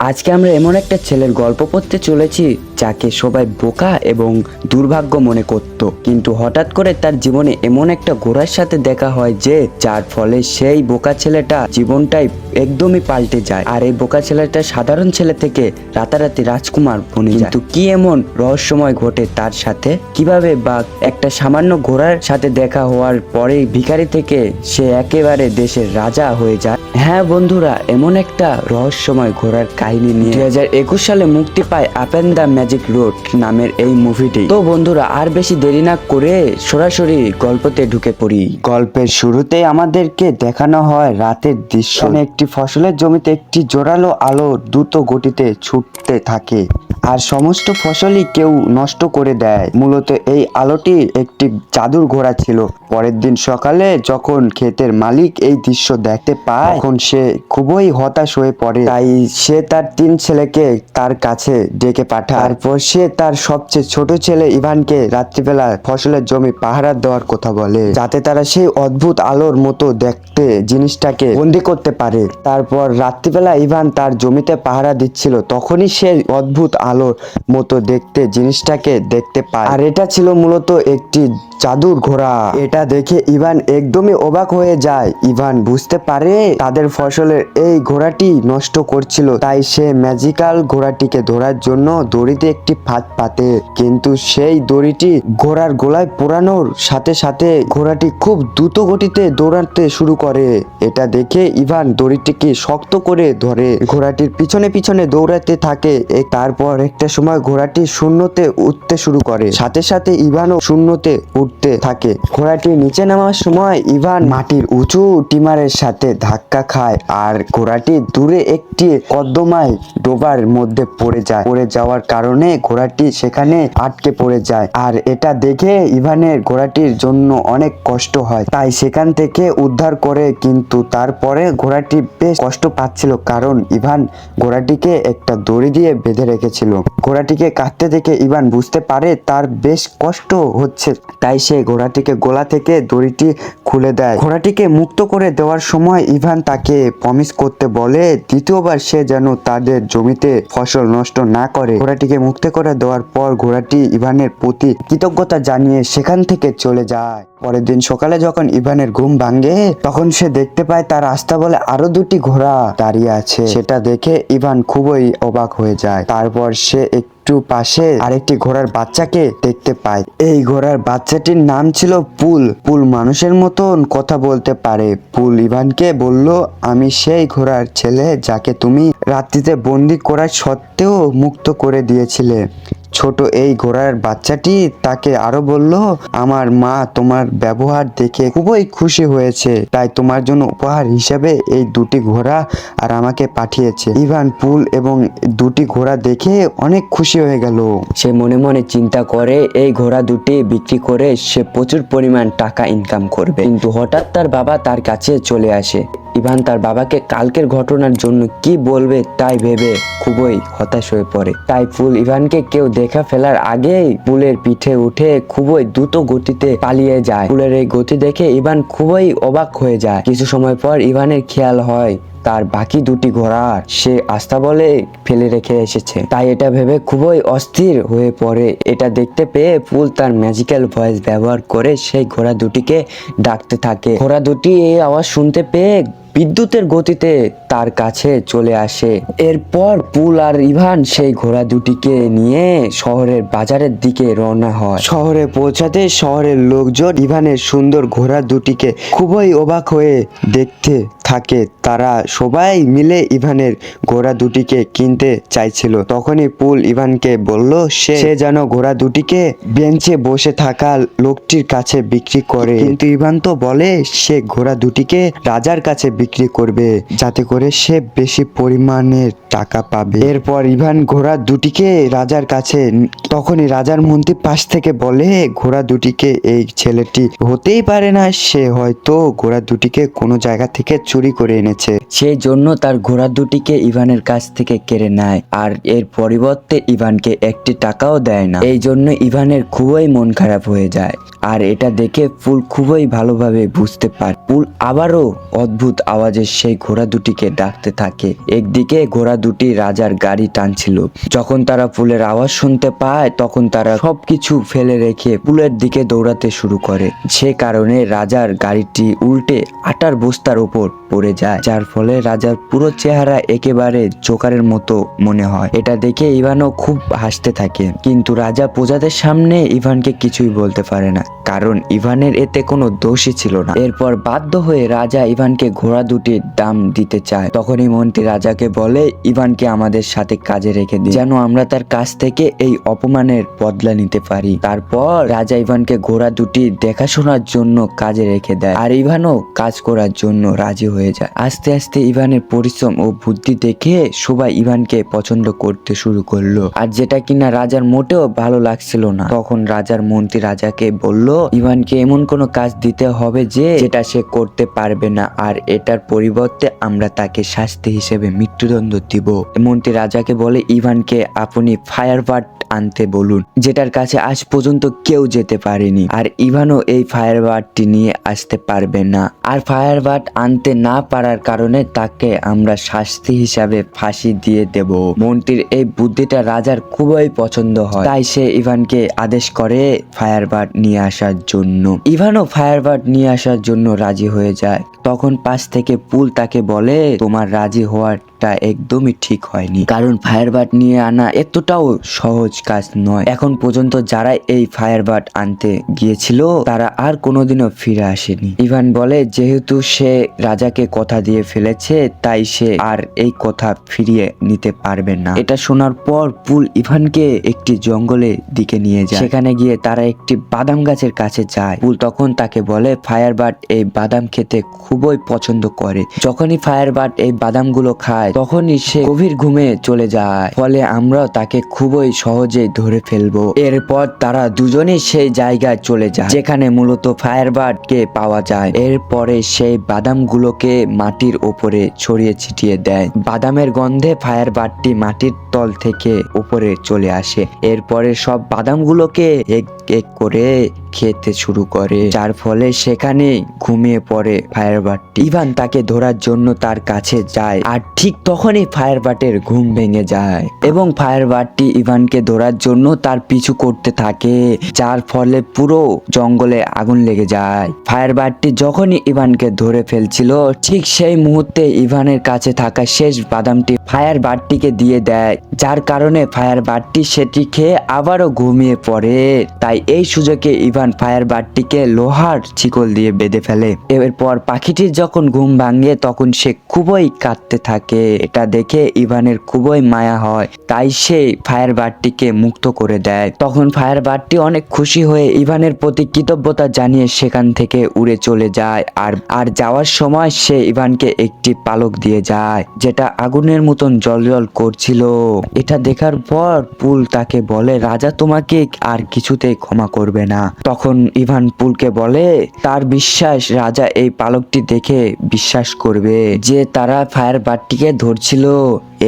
আজকে আমরা এমন একটা ছেলের গল্প পড়তে চলেছি যাকে সবাই বোকা এবং দুর্ভাগ্য মনে করত। কিন্তু হঠাৎ করে তার জীবনে এমন একটা ঘোড়ার সাথে দেখা হয় যে, যার ফলে সেই বোকা ছেলেটা জীবনটাই একদমই পাল্টে যায়। আর এই বোকা ছেলেটা সাধারণ ছেলে থেকে রাতারাতি রাজকুমার বনে কিন্তু কি এমন রহস্যময় ঘটে তার সাথে? কীভাবে বা একটা সামান্য ঘোড়ার সাথে দেখা হওয়ার পরে ভিখারি থেকে সে একেবারে দেশের রাজা হয়ে যায়? হ্যাঁ বন্ধুরা, এমন একটা রহস্যময় ঘোড়ার কাহিনী নিয়ে। দুই হাজার একুশ সালে মুক্তি পায় up and the magic road নামের এই মুভিটি তো বন্ধুরা, আর বেশি দেরি না করে সরাসরি গল্পতে ঢুকে পড়ি। গল্পের শুরুতেই আমাদেরকে দেখানো হয় রাতের দৃশ্য। একটি ফসলের জমিতে একটি জোরালো আলো দ্রুত গতিতে ছুটতে থাকে। আর সমস্ত ফসলই কেউ নষ্ট করে দেয়। মূলত এই আলোটি একটি জাদুর ঘোড়া ছিল। পরের দিন সকালে যখন ক্ষেতের মালিক এই দৃশ্য দেখতে পায়, তখন সে খুবই হতাশ হয়ে পড়ে। তাই সে তার তিন ছেলেকে তার কাছে ডেকে পাঠায়। তারপর সে তার সবচেয়ে ছোট ছেলে ইভানকে রাত্রিবেলা ফসলের জমি পাহারা দেওয়ার কথা বলে, যাতে তারা সেই অদ্ভুত আলোর মতো দেখতে জিনিসটাকে বন্দি করতে পারে। তারপর রাত্রিবেলা ইভান তার জমিতে পাহারা দিচ্ছিল, তখনই সে অদ্ভুত আলোর মতো দেখতে জিনিসটাকে দেখতে পায়। আর এটা ছিল মূলত একটি জাদুর ঘোড়া। এটা দেখে ইভান একদমই অবাক হয়ে যায়। ইভান বুঝতে পারে তাদের ফসলের এই ঘোড়াটি নষ্ট করছিল, তাই সে ম্যাজিক্যাল ঘোড়াটিকে ধরার জন্য দড়িতে একটি ফাঁদ পাতে। কিন্তু সেই দড়িটি ঘোড়ার গোলায় পোড়ানোর সাথে সাথে ঘোড়াটি খুব দ্রুত গতিতে দৌড়াতে শুরু করে। এটা দেখে ইভান দড়িটিকে শক্ত করে ধরে। ঘোড়াটির পিছনে পিছনে দৌড়াতে থাকে। তারপর একটা সময় ঘোড়াটি শূন্যতে উঠতে শুরু করে। সাথে সাথে ইভানও শূন্যতে উঠতে থাকে। ঘোড়াটি নিচে নামার সময় ইভান মাটির উঁচু টিমারের সাথে ধাক্কা খায় আর ঘোড়াটি দূরে একটি কদ্দমায় ডোবার মধ্যে পড়ে যায়। পড়ে যাওয়ার কারণে ঘোড়াটি সেখানে আটকে পড়ে যায়। আর এটা দেখে ইভানের ঘোড়াটির জন্য অনেক কষ্ট হয়। তাই সেখান থেকে উদ্ধার করে কিন্তু তারপরে ঘোড়াটি বেশ কষ্ট পাচ্ছিল কারণ ইভান ঘোড়াটিকে একটা দড়ি দিয়ে বেঁধে রেখেছিল। ঘোড়াটিকে কাটতে দেখে ইভান বুঝতে পারে তার বেশ কষ্ট হচ্ছে। তাই সে ঘোড়াটিকে গোলা থেকে দড়িটি খুলে দেয়। ঘোড়াটিকে মুক্ত করে দেওয়ার সময় ইভান তাকে প্রমিস করতে বলে, দ্বিতীয়বার সে যেন তাদের জমিতে ফসল নষ্ট না করে। ঘোড়াটিকে মুক্ত করে দেওয়ার পর ঘোড়াটি ইভানের প্রতি কৃতজ্ঞতা জানিয়ে সেখান থেকে চলে যায়। পরের দিন সকালে যখন ইভানের ঘুম ভাঙে, তখন সে দেখতে পায় তার রাস্তা বলে আরও দুটি ঘোড়া দাঁড়িয়ে আছে। সেটা দেখে ইভান খুবই অবাক হয়ে যায়। তারপর সে একটু পাশে আরেকটি ঘোড়ার বাচ্চাকে দেখতে পায় এই ঘোড়ার বাচ্চাটির নাম ছিল পুল। পুল মানুষের মতন কথা বলতে পারে। পুল ইভানকে বলল, আমি সেই ঘোড়ার ছেলে যাকে তুমি রাত্রিতে বন্দি করার সত্ত্বেও মুক্ত করে দিয়েছিলে। ছোট এই ঘোড়ার বাচ্চাটি তাকে আরও বলল, আমার মা তোমার ব্যবহার দেখে খুবই খুশি হয়েছে। তাই তোমার জন্য উপহার হিসেবে এই দুটি ঘোড়া আর আমাকে পাঠিয়েছে। ইভান পুল এবং দুটি ঘোড়া দেখে অনেক খুশি হয়ে গেল। সে মনে মনে চিন্তা করে, এই ঘোড়া দুটি বিক্রি করে সে প্রচুর পরিমাণ টাকা ইনকাম করবে। কিন্তু হঠাৎ তার বাবা তার কাছে চলে আসে। ইভান তার বাবাকে কালকের ঘটনার জন্য কি বলবে তাই ভেবে খুবই হতাশ হয়ে পড়ে। তাই ফুল ইভানকে কেউ দেখা ফেলার আগেই পুলের পিঠে উঠে খুবই দ্রুত গতিতে পালিয়ে যায়। পুলের এই গতি দেখে ইভান খুবই অবাক হয়ে যায়। কিছু সময় পর ইভানের খেয়াল হয় তার বাকি দুটি ঘোড়া। সে আস্থা বলে ফেলে রেখে এসেছে। তাই এটা ভেবে খুবই অস্থির হয়ে পড়ে। এটা দেখতে পেয়ে ফুল তার ম্যাজিক্যাল ভয়েস ব্যবহার করে সেই ঘোড়া দুটিকে ডাকতে থাকে। ঘোড়া দুটি এই আওয়াজ শুনতে পেয়ে বিদ্যুতের গতিতে তার কাছে চলে আসে। এরপর পুল আর ইভান সেই ঘোড়া দুটিকে নিয়ে শহরের বাজারের দিকে রওনা হয়। শহরে পৌঁছাতে শহরের লোকজন ইভানের সুন্দর ঘোড়া দুটিকে খুবই অবাক হয়ে দেখতে থাকে, তারা সবাই মিলে ইভানের ঘোড়া দুটিকে কিনতে চাইছিল। তখনই পুল ইভানকে বলল, সে যেন ঘোড়া দুটিকে বেঞ্চে বসে থাকা লোকটির কাছে বিক্রি করে। কিন্তু ইভান তো বলে, সে ঘোড়া দুটিকে রাজার কাছে বিক্রি করবে, যাতে করে সে বেশি পরিমাণের টাকা পাবে। এরপর ইভান ঘোড়া দুটিকে রাজার কাছে, তখনই রাজার মন্ত্রী পাশ থেকে বলে, ঘোড়া দুটিকে এই ছেলেটি হতেই পারে না, সে হয়তো ঘোড়া দুটিকে কোনো জায়গা থেকে চুরি করে এনেছে। সেই জন্য তার ঘোড়া দুটিকে ইভানের কাছ থেকে কেড়ে নেয় আর এর পরিবর্তে ইভানকে একটি টাকাও দেয় না। এই জন্য ইভানের খুবই মন খারাপ হয়ে যায়। আর এটা দেখে ফুল খুবই ভালোভাবে বুঝতে পারে ফুল আবারও অদ্ভুত আওয়াজে সেই ঘোড়া দুটিকে ডাকতে থাকে। একদিকে ঘোড়া দুটি রাজার গাড়ি টানছিল। যখন তারা ফুলের আওয়াজ শুনতে পায়, তখন তারা সবকিছু ফেলে রেখে ফুলের দিকে দৌড়াতে শুরু করে। সে কারণে রাজার গাড়িটি উল্টে আটার বস্তার উপর পড়ে যায়, যার ফলে রাজার পুরো চেহারা একেবারে জোকারের মতো মনে হয়। এটা দেখে ইভানও খুব হাসতে থাকে। কিন্তু রাজা প্রজাদের সামনে ইভানকে কিছুই বলতে পারে না, কারণ ইভানের এতে কোনো দোষই ছিল না। এরপর বাধ্য হয়ে রাজা ইভানকে ঘোড়া দুটির দাম দিতে চায়। তখনই মন্ত্রী রাজাকে বলে, ইভানকে আমাদের সাথে কাজে রেখে দিই যেন আমরা তার কাছ থেকে এই অপমানের বদলা নিতে পারি। তারপর রাজা ইভানকে ঘোড়া দুটি দেখাশোনার জন্য কাজে রেখে দেয়। আর ইভানও কাজ করার জন্য রাজি হয়ে যায়। আস্তে আস্তে ইভানের পরিশ্রম ও বুদ্ধি দেখে সবাই ইভানকে পছন্দ করতে শুরু করল। আর যেটা কিনা রাজার মোটেও ভালো লাগছিল না। তখন রাজার মন্ত্রী রাজাকে বলল, ইভানকে এমন কোনো কাজ দিতে হবে যে, যেটা সে করতে পারবে না। আর এটার পরিবর্তে আমরা তাকে শাস্তি হিসেবে মৃত্যুদণ্ড দিব। মন্ত্রী রাজাকে বলে, ইভানকে আপনি ফায়ার বার্ড আনতে বলুন। যেটার কাছে আজ পর্যন্ত কেউ যেতে পারেনি। আর ইভানও এই ফায়ার বার্ডটি নিয়ে আসতে পারবে না। আর ফায়ার বার্ড আনতে না পারার কারণে তাকে আমরা শাস্তি হিসাবে ফাঁসি দিয়ে দেব। মন্ত্রীর এই বুদ্ধিটা রাজার খুবই পছন্দ হয়। তাই সে ইভানকে আদেশ করে ফায়ারবার্ড নিয়ে আসার জন্য। ইভানও ফায়ারবার্ড নিয়ে আসার জন্য রাজি হয়ে যায়। তখন পাশ থেকে পুল তাকে বলে, তোমার রাজি হওয়াটা একদমই ঠিক হয়নি। কারণ ফায়ার বার্ড নিয়ে আনা এতটাও সহজ কাজ নয়। এখন পর্যন্ত যারা এই ফায়ার বার্ড আনতে গিয়েছিল, তারা আর কোনোদিনও ফিরে আসেনি। ইভান বলে, যেহেতু সে রাজাকে কথা দিয়ে ফেলেছে, তাই সে আর এই কথা ফিরিয়ে নিতে পারবে না। এটা শোনার পর পুল ইভানকে একটি জঙ্গলের দিকে নিয়ে যায়। সেখানে গিয়ে তারা একটি বাদাম গাছের কাছে যায়। পুল তখন তাকে বলে ফায়ার বার্ড এই বাদাম খেতে খুবই পছন্দ করে। যখনই ফায়ার বার্ড এই বাদামগুলো খায়, তখনই সে গভীর ঘুমে চলে যায়। ফলে আমরাও তাকে খুবই সহজেই ধরে ফেলব। এরপর তারা দুজনেই সেই জায়গায় চলে যায়, যেখানে মূলত ফায়ার বার্ডকে পাওয়া যায়। এরপরে সেই বাদামগুলোকে মাটির ওপরে ছড়িয়ে ছিটিয়ে দেয়। বাদামের গন্ধে ফায়ার বার্ডটি মাটির তল থেকে উপরে চলে আসে। এরপরে সব বাদামগুলোকে এক এক করে খেতে শুরু করে, যার ফলে সেখানে ঘুমিয়ে পড়ে ফায়ার বার্ডটি ইভান তাকে ধরার জন্য তার কাছে যায় আর ঠিক তখনই ফায়ার বার্ডের ঘুম ভেঙে যায় এবং ফায়ার বার্ডটি ইভানকে ধরার জন্য তার পিছু করতে থাকে, যার ফলে পুরো জঙ্গলে আগুন লেগে যায়। ফায়ার বার্ডটি যখনই ইভানকে ধরে ফেলছিল, ঠিক সেই মুহূর্তে ইভানের কাছে থাকা শেষ বাদামটি ফায়ার বার্ডটিকে দিয়ে দেয়, যার কারণে ফায়ার বার্ডটি সেটি খেয়ে আবারও ঘুমিয়ে পড়ে। তাই এই সুযোগে ইভান ফায়ার বার্ডটিকে লোহার শিকল দিয়ে বেঁধে ফেলে। এরপর পাখিটির যখন ঘুম ভাঙে, তখন সে খুবই কাঁদতে থাকে। এটা দেখে ইভানের খুবই মায়া হয়। তাই সে ফায়ার বার্ডটিকে মুক্ত করে দেয়। তখন ফায়ার বার্ডটি অনেক খুশি হয়ে ইভানের প্রতি কৃতজ্ঞতা জানিয়ে সেখান থেকে উড়ে চলে যায়। আর আর যাওয়ার সময় সে ইভানকে একটি পালক দিয়ে যায়, যেটা আগুনের মতন জল করছিল। এটা দেখার পর পুল তাকে বলে, রাজা তোমাকে আর কিছুতেই ক্ষমা করবে না। তখন ইভান পুলকে বলে, তার বিশ্বাস, রাজা এই পালকটি দেখে বিশ্বাস করবে যে তারা ফায়ার বারটিকে ধরছিল।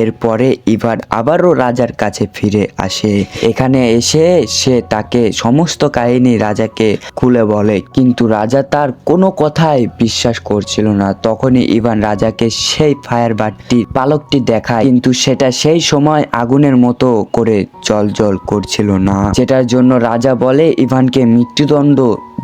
এরপরে ইভান আবারও রাজার কাছে ফিরে আসে। এখানে এসে সে তাকে সমস্ত কাহিনী রাজাকে খুলে বলে, কিন্তু রাজা তার কোনো কথাই বিশ্বাস করছিল না। তখনই ইভান রাজাকে সেই ফায়ার বারটির পালকটি দেখায়, কিন্তু সেটা সেই সময় আগুনের মতো করে জল জল করছিল না। যেটার জন্য রাজা বলে, ইভানকে মৃত্যুদণ্ড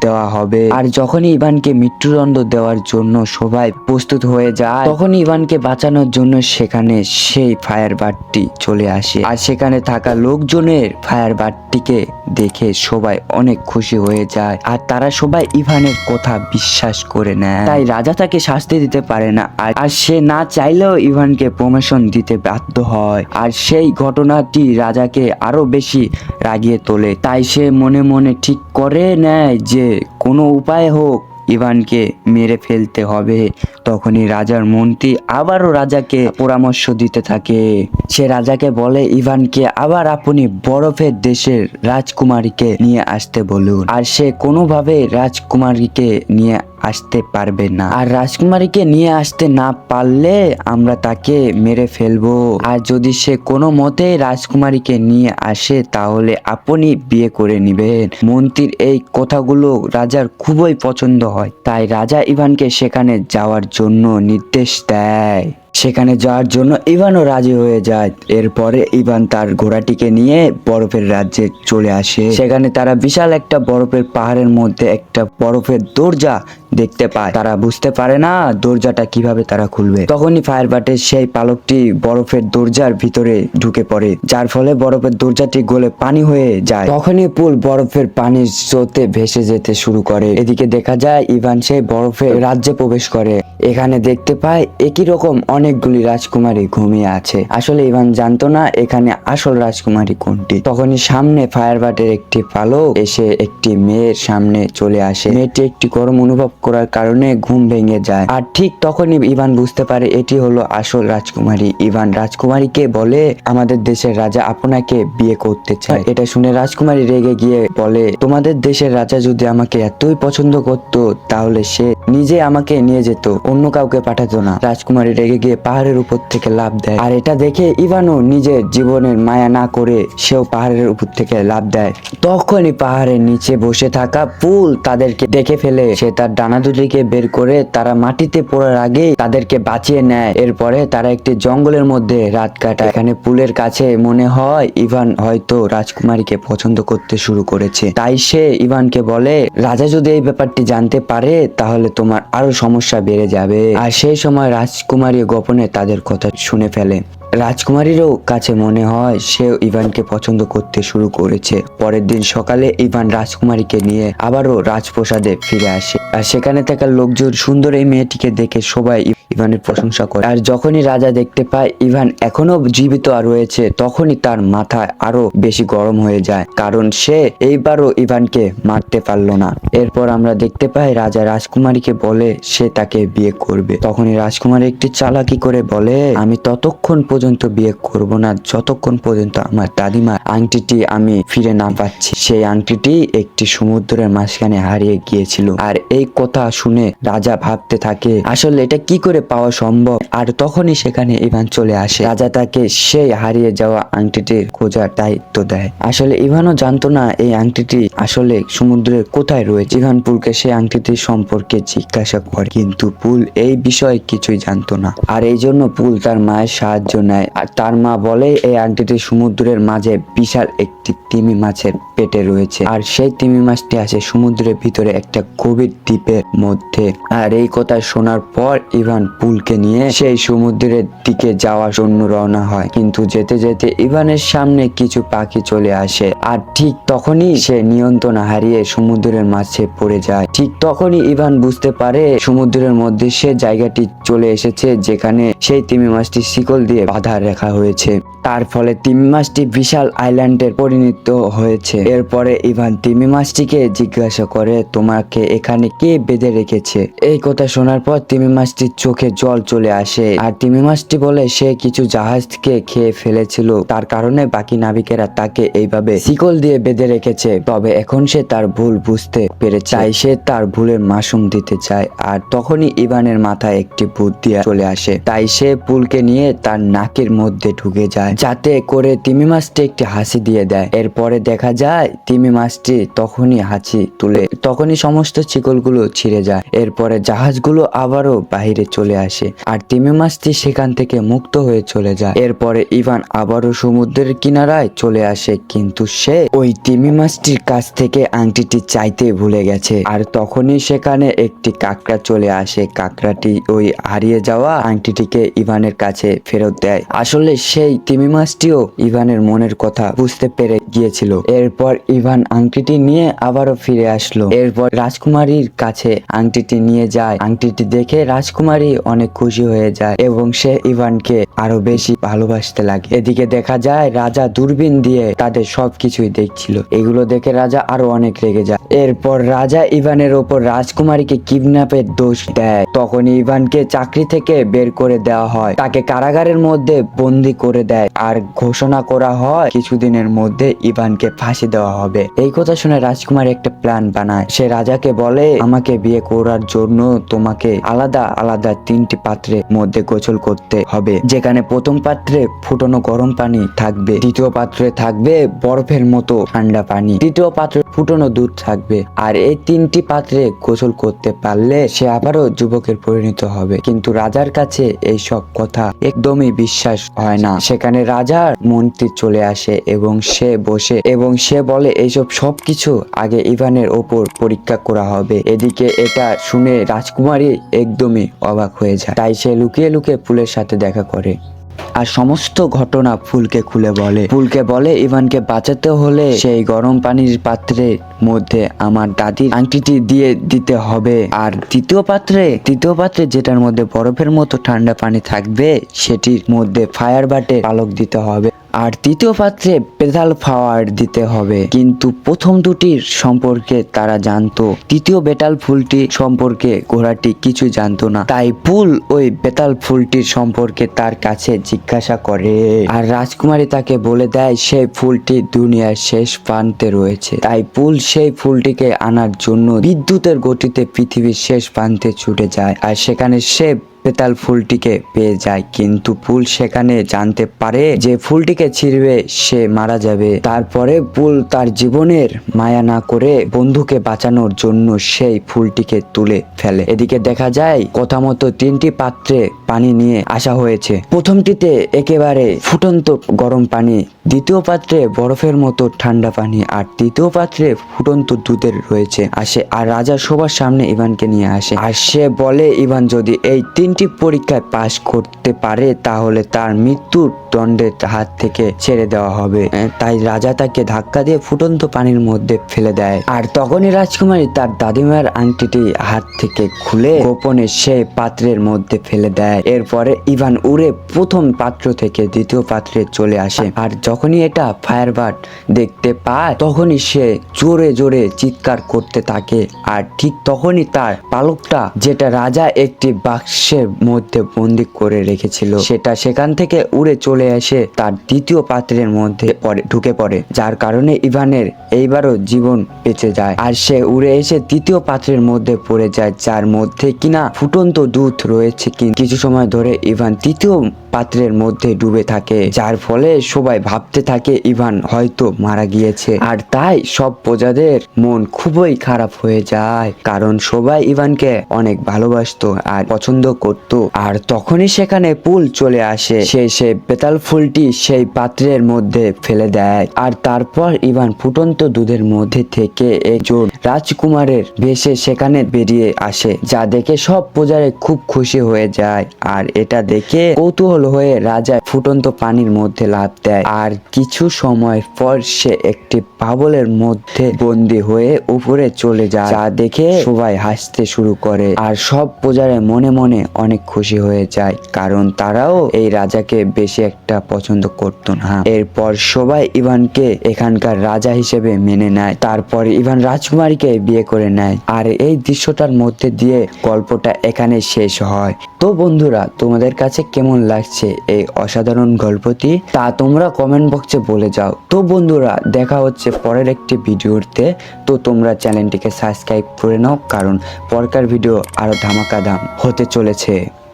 দেওয়া হবে। আর যখনই ইভানকে মৃত্যুদণ্ড দেওয়ার জন্য সবাই প্রস্তুত হয়ে যায় তখন ইভানকে বাঁচানোর জন্য সেখানে সেই ফায়ার বারটি চলে আসে। আর সেখানে থাকা লোকজনের ফায়ার বারটিকে দেখে সবাই অনেক খুশি হয়ে যায়। আর তারা সবাই ইভানের কথা বিশ্বাস করে নেয়। তাই রাজা তাকে শাস্তি দিতে পারে না। আর সে না চাইলেও ইভানকে প্রমোশন দিতে বাধ্য হয়। আর সেই ঘটনাটি রাজাকে আরও বেশি রাগিয়ে তোলে। তাই সে মনে মনে ঠিক করে নেয় যে কোনো উপায় হোক ইভানকে মেরে ফেলতে হবে। তখনই রাজার মন্ত্রী আবারও রাজাকে পরামর্শ দিতে থাকে। সে রাজাকে বলে, ইভানকে আবার আপনি বরফের দেশের রাজকুমারীকে নিয়ে আসতে বলুন। আর সে কোনোভাবে রাজকুমারীকে নিয়ে আসতে পারবে না। আর রাজকুমারীকে নিয়ে আসতে না পারলে আমরা তাকে মেরে ফেলব। আর যদি সে কোনো মতে রাজকুমারীকে নিয়ে আসে, তাহলে আপনি বিয়ে করে নেবেন। মন্ত্রীর এই কথাগুলো রাজার খুবই পছন্দ হয়। তাই রাজা ইভানকে সেখানে যাওয়ার জন্য নির্দেশ দেয়। সেখানে যাওয়ার জন্য ইভানও রাজি হয়ে যায়। এরপরে ইভান তার ঘোড়াটিকে নিয়ে বরফের রাজ্যে চলে আসে। সেখানে তারা বিশাল একটা বরফের পাহাড়ের মধ্যে একটা বরফের দরজা দেখতে পায়। তারা বুঝতে পারে না দরজাটা কীভাবে তারা খুলবে। তখনই ফায়ার বাটের সেই পালকটি বরফের দরজার ভিতরে ঢুকে পড়ে, যার ফলে বরফের দরজাটি গলে পানি হয়ে যায়। তখনই পুল বরফের পানির স্রোতে ভেসে যেতে শুরু করে। এদিকে দেখা যায় ইভান সেই বরফের রাজ্যে প্রবেশ করে। এখানে দেখতে পায় একই রকম অনেকগুলি রাজকুমারী ঘুমিয়ে আছে। আসলে ইভান জানতো না এখানে আসল রাজকুমারী কোনটি। তখনই সামনে ফায়ার বাটের একটি পালক এসে একটি মেয়ের সামনে চলে আসে। মেয়েটি একটি গরম অনুভব করার কারণে ঘুম ভেঙে যায়। আর ঠিক তখনই ইভান বুঝতে পারে এটি হলো আসল রাজকুমারী। ইভান রাজকুমারীকে বলে, আমাদের দেশের রাজা আপনাকে বিয়ে করতে চায়। এটা শুনে রাজকুমারী রেগে গিয়ে বলে, তোমাদের দেশের রাজা যদি আমাকে এতই পছন্দ করত, তাহলে সে নিজে আমাকে নিয়ে যেত। অন্য কাউকে পাঠাতো না। রাজকুমারী রেগে গিয়ে পাহাড়ের উপর থেকে লাভ দেয়। আর এটা দেখে ইভানও নিজের জীবনের মায়া না করে সেও পাহাড়ের উপর থেকে লাভ দেয়। তখনই পাহাড়ের নিচে বসে থাকা পুল তাদেরকে দেখে ফেলে। সে তার ডানা দুটিকে বের করে তারা মাটিতে পড়ার আগেই তাদেরকে বাঁচিয়ে নেয়। এরপরে তারা একটি জঙ্গলের মধ্যে রাত কাটায়। এখানে পুলের কাছে মনে হয় ইভান হয়তো রাজকুমারীকে পছন্দ করতে শুরু করেছে। তাই সে ইভানকে বলে, রাজা যদি এই ব্যাপারটি জানতে পারে, তাহলে তোমার আরও সমস্যা বেড়ে যাবে। আর সেই সময় রাজকুমারী গোপনে তাদের কথা শুনে ফেলে। রাজকুমারীরও কাছে মনে হয় সে ইভানকে পছন্দ করতে শুরু করেছে। পরের দিন সকালে ইভান রাজকুমারীকে নিয়ে আবারও রাজপ্রসাদে ফিরে আসে। আর সেখানে থাকা লোকজন সুন্দর এই মেয়েটিকে দেখে সবাই ইভানের প্রশংসা করে। আর যখনই রাজা দেখতে পায় ইভান এখনও জীবিত রয়েছে, তখনই তার মাথায় আরও বেশি গরম হয়ে যায়, কারণ সে এইবারও ইভানকে মারতে পারল না। এরপর আমরা দেখতে পাই রাজা রাজকুমারীকে বলে সে তাকে বিয়ে করবে। তখনই রাজকুমারী একটি চালাকি করে বলে, আমি ততক্ষণ পর্যন্ত বিয়ে করব না, যতক্ষণ পর্যন্ত আমার দাদিমার আংটিটি আমি ফিরে না পাচ্ছি। সেই আংটিটি একটি সমুদ্রের মাঝখানে হারিয়ে গিয়েছিল। আর এই কথা শুনে রাজা ভাবতে থাকে, আসলে এটা কি করে পাওয়া সম্ভব? আর তখনই সেখানে ইভান চলে আসে। রাজা তাকে সেই হারিয়ে যাওয়া আংটিটির খোঁজার দায়িত্ব দেয়। আসলে ইভানও জানতো না এই আংটিটি আসলে সমুদ্রের কোথায় রয়েছে। ইভান পুলকে সেই আংটিটি সম্পর্কে জিজ্ঞাসা করে, কিন্তু পুল এই বিষয়ে কিছুই জানতো না। আর এই জন্য পুল তার মায়ের সাহায্য নেয় আর তার মা বলে, এই আংটিটি সমুদ্রের মাঝে বিশাল একটি তিমি মাছের পেটে রয়েছে। আর সেই তিমি মাছটি আছে সমুদ্রের ভিতরে একটা গভীর দ্বীপের মধ্যে। আর এই কথা শোনার পর ইভান পুলকে নিয়ে সেই সমুদ্রের দিকে যাওয়ার জন্য রওনা হয়। কিন্তু যেতে যেতে ইভানের সামনে কিছু পাখি চলে আসে, আর ঠিক তখনই সে নিয়ন্ত্রণ হারিয়ে সমুদ্রের মাঝে পড়ে যায়। ঠিক তখনই ইভান বুঝতে পারে, সমুদ্রের মধ্যে সে জায়গাটি চলে এসেছে, যেখানে সেই তিমি মাছটি শিকল দিয়ে বাধা রাখা হয়েছে। তার ফলে তিমি মাছটি বিশাল আইল্যান্ডের পরিণত হয়েছে। এরপরে ইভান তিমি মাছটিকে জিজ্ঞাসা করে, তোমাকে এখানে কে বেঁধে রেখেছে? এই কথা শোনার পর তিমি মাছটির চোখে জল চলে আসে আর তিমি মাছটি বলে, সে কিছু জাহাজকে খেয়ে ফেলেছিল। তার কারণে বাকি নাবিকেরা তাকে এইভাবে শিকল দিয়ে বেঁধে রেখেছে। তবে এখন সে তার ভুল বুঝতে পেরে তাই সে তার ভুলের মাসুম দিতে চায়। আর তখনই ইভানের মাথায় একটি বুদ্ধি চলে আসে। তাই সে পুলকে নিয়ে তার নাকের মধ্যে ঢুকে যায়, যাতে করে তিমি মাছটি একটি হাসি দিয়ে দেয়। এরপরে দেখা যায়, তিমি মাছটি তখনই হাসি তুলে, তখনই সমস্ত শিকলগুলো ছিঁড়ে যায়। এরপরে জাহাজগুলো আবারও বাহিরে চলে আসে আর তিমি মাছটি সেখান থেকে মুক্ত হয়ে চলে যায়। এরপরে ইভান আবারও সমুদ্রের কিনারায় চলে আসে, কিন্তু সে ওই তিমি মাছটির কাছ থেকে আংটিটি চাইতে ভুলে গেছে আর তখনই সেখানে একটি কাকড়া চলে আসে। কাকড়াটি ওই হারিয়ে যাওয়া আংটিটিকে ইভানের কাছে ফেরত দেয়। দেয় আসলে সেই তিমি মাছটিও ইভানের মনের কথা বুঝতে পেরে গিয়েছিল। এরপর ইভান আংটিটি নিয়ে আবারও ফিরে আসলো। এরপর রাজকুমারীর কাছে আংটিটি নিয়ে যায়। আংটিটি দেখে রাজকুমারী অনেক খুশি হয়ে যায় এবং সে ইভানকে আরও বেশি ভালোবাসতে লাগে। এদিকে দেখা যায়, রাজা দূরবীন দিয়ে তাদের সবকিছুই দেখছিল। এগুলো দেখে রাজা আরও অনেক রেগে যায়। এরপর রাজা ইভানের ওপর রাজকুমারীকে কিডন্যাপের দোষ দেয়। তখন ইভানকে চাকরি থেকে বের করে দেওয়া হয়। তাকে কারাগারের মধ্যে বন্দি করে দেয়। আর ঘোষণা করা হয়, কিছুদিনের মধ্যে ইভানকে ফাঁসি দেওয়া হবে। এই কথা শুনে রাজকুমার একটা প্ল্যান বানায়। সে রাজাকে বলে, আমাকে বিয়ে করার জন্য তোমাকে আলাদা আলাদা তিনটি পাত্রে মধ্যে গোসল করতে হবে। যেখানে প্রথম পাত্রে ফুটনো গরম পানি থাকবে, দ্বিতীয় পাত্রে থাকবে বরফের মতো ঠান্ডা পানি, তৃতীয় পাত্রে ফুটনো দুধ থাকবে। আর এই তিনটি পাত্রে গোসল করতে পারলে সে আবারও যুবকের পরিণত হবে। কিন্তু রাজার কাছে এই সব কথা একদমই বিশ্বাস হয় না। সেখানে রাজার মন্ত্রী চলে আসে এবং সে বসে এবং সে বলে, এইসব সবকিছু আগে ইভানের ওপর পরীক্ষা করা হবে। এদিকে এটা শুনে রাজকুমারী একদমই অবাক হয়ে যায়। তাই সে লুকিয়ে লুকিয়ে পুলের সাথে দেখা করে। আর সমস্ত ঘটনা ফুলকে খুলে বলে। ফুলকে বলে, ইভানকে বাঁচাতে হলে সেই গরম পানির পাত্রের মধ্যে আমার দাদির আংটিটি দিয়ে দিতে হবে। আর দ্বিতীয় পাত্রে তৃতীয় পাত্রে যেটার মধ্যে বরফের মতো ঠান্ডা পানি থাকবে, সেটির মধ্যে ফায়ার বাটে পালক দিতে হবে। আর তৃতীয় পাত্রে পেদাল ফাওয়ার দিতে হবে। কিন্তু প্রথম দুটির সম্পর্কে তারা জানতো। তৃতীয় বেতাল ফুলটি সম্পর্কে ঘোড়াটি কিছু জানতো না। তাই পুল ওই বেতাল ফুলটির সম্পর্কে তার কাছে জিজ্ঞাসা করে। আর রাজকুমারী তাকে বলে দেয় সেই ফুলটি দুনিয়ার শেষ প্রান্তে রয়েছে। তাই পুল সেই ফুলটিকে আনার জন্য বিদ্যুতের গতিতে পৃথিবীর শেষ প্রান্তে ছুটে যায়। আর সেখানে সে পেতাল ফুলটিকে পেয়ে যায়। কিন্তু ফুল সেখানে জানতে পারে যে ফুলটিকে ছিঁড়বে, সে মারা যাবে। তারপরে ফুল তার জীবনের মায়া না করে বন্ধুকে বাঁচানোর জন্য সেই ফুলটিকে তুলে ফেলে। এদিকে দেখা যায়, কথা মতো তিনটি পাত্রে পানি নিয়ে আসা হয়েছে। প্রথমটিতে একেবারে ফুটন্ত গরম পানি দ্বিতীয় পাত্রে বরফের মতো ঠান্ডা পানি আর তৃতীয় পাত্রে ফুটন্ত দুধের রয়েছে। আসে আর রাজা সবার সামনে ইভানকে নিয়ে আসে। আর সে বলে, ইভান, যদি এই তিনটি পরীক্ষায় পাশ করতে পারে, তাহলে তার মৃত্যুর দণ্ডের হাত থেকে ছেড়ে দেওয়া হবে। তাই রাজা তাকে ধাক্কা দিয়ে ফুটন্ত পানির মধ্যে ফেলে দেয়। আর তখনই রাজকুমারী তার দাদিমার আংটিটি হাত থেকে খুলে গোপনে সেই পাত্রের মধ্যে ফেলে দেয়। এরপরে ইভান উড়ে প্রথম পাত্র থেকে দ্বিতীয় পাত্রে চলে আসে। আর যখনই এটা ফায়ারবার্ড দেখতে পায়, তখনই সে জোরে জোরে চিৎকার করতে থাকে। আর ঠিক তখনই তার পালকটা, যেটা রাজা একটি বাক্সের মধ্যে বন্দি করে রেখেছিল, সেটা সেখান থেকে উড়ে চলে এসে তার দ্বিতীয় পাত্রের মধ্যে পড়ে, ঢুকে পড়ে, যার কারণে ইভানের এইবারও জীবন বেঁচে যায়। আর সে উড়ে এসে তৃতীয় পাত্রের মধ্যে পড়ে যায়, যার মধ্যে কিনা ফুটন্ত দুধ রয়েছে কিছু সময় ধরে ইভান তৃতীয় পাত্রের মধ্যে ডুবে থাকে। যার ফলে সবাই ভাবতে থাকে, ইভান হয়তো মারা গিয়েছে। আর তাই সব প্রজাদের মন খুবই খারাপ হয়ে যায়। কারণ সবাই ইভানকে অনেক ভালোবাসতো আর পছন্দ করত। আর তখনই সেখানে পুল চলে আসে। সে সে বেতাল ফুলটি সেই পাত্রের মধ্যে ফেলে দেয়। আর তারপর ইভান ফুটন্ত দুধের মধ্যে থেকে একজন রাজকুমারের বেশে সেখানে বেরিয়ে আসে, যা দেখে সব প্রজারে খুব খুশি হয়ে যায়। আর এটা দেখে কৌতূহল হয়ে রাজা ফুটন্ত পানির মধ্যে লাফ দেয়। আর কিছু সময় পর সে একটি পাবলের মধ্যে বন্দি হয়ে উপরে চলে যায়, যা দেখে সবাই হাসতে শুরু করে। আর সব প্রজারে মনে মনে অনেক খুশি হয়ে যায়, কারণ তারাও এই রাজাকে বেশি একটা পছন্দ করতো না। এরপর সবাই ইভানকে এখানকার রাজা হিসেবে মেনে নেয়, তারপর ইভান রাজকুমারীকে বিয়ে করে নেয়। আর এই দৃশ্যটার মধ্যে দিয়ে গল্পটা এখানে শেষ হয়। তো বন্ধুরা, তোমাদের কাছে কেমন লাগছে? এই অসাধারণ গল্পটি, তা তোমরা কমেন্ট বক্সে বলে যাও। তো বন্ধুরা, দেখা হচ্ছে পরের একটি ভিডিওতে। তো তোমরা চ্যানেলটিকে সাবস্ক্রাইব করে নাও, কারণ পরকার ভিডিও আরও ধামাকা দাম হতে চলেছে।